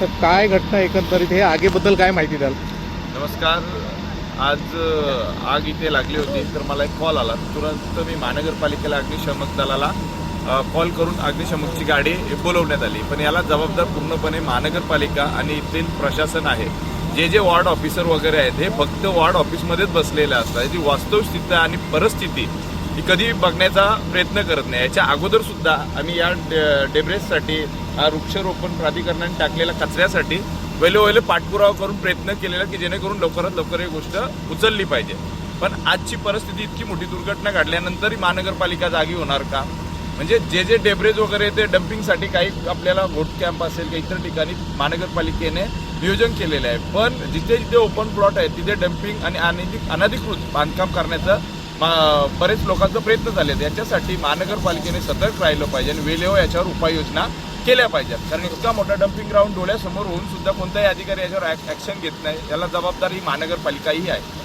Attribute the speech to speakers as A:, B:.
A: तर काय घटना एकंदरीत हे आगीबद्दल काय माहिती द्याल?
B: नमस्कार. आज आग इथे लागली होती तर मला एक कॉल आला. तुरंत मी महानगरपालिकेला अग्निशमक दलाला कॉल करून अग्निशमकची गाडी बोलवण्यात आली. पण याला जबाबदार पूर्णपणे महानगरपालिका आणि इथील प्रशासन आहे. जे जे वॉर्ड ऑफिसर वगैरे आहेत हे फक्त वॉर्ड ऑफिसमध्येच बसलेले असतात. जी वास्तव स्थिती आणि परिस्थिती ही कधी बघण्याचा प्रयत्न करत नाही. याच्या अगोदर सुद्धा आम्ही या डे- डेब्रेससाठी हा वृक्षारोपण प्राधिकरणाने टाकलेल्या कचऱ्यासाठी वेळोवेळी पाठपुरावा करून प्रयत्न केलेला की जेणेकरून लवकरात लवकर ही गोष्ट उचलली पाहिजे. पण आजची परिस्थिती इतकी मोठी दुर्घटना घडल्यानंतरही महानगरपालिका जागी होणार का? म्हणजे जे जे डेब्रेज वगैरे ते डम्पिंगसाठी काही आपल्याला वोट कॅम्प असेल किंवा इतर ठिकाणी महानगरपालिकेने नियोजन केलेलं आहे. पण जिथे जिथे ओपन प्लॉट आहे तिथे डम्पिंग आणि अनधिक अनधिकृत बांधकाम करण्याचं मा- बरेच लोकांचा प्रयत्न झाले आहेत याच्यासाठी महानगरपालिकेने सतर्क राहिलं पाहिजे आणि वेळेवर याच्यावर उपाययोजना केल्या पाहिजेत. कारण इतका मोठा डम्पिंग ग्राउंड डोळ्यासमोर होऊन सुद्धा कोणताही अधिकारी याच्यावर ॲक्शन घेत नाही. याला जबाबदारी महानगरपालिकाही आहे.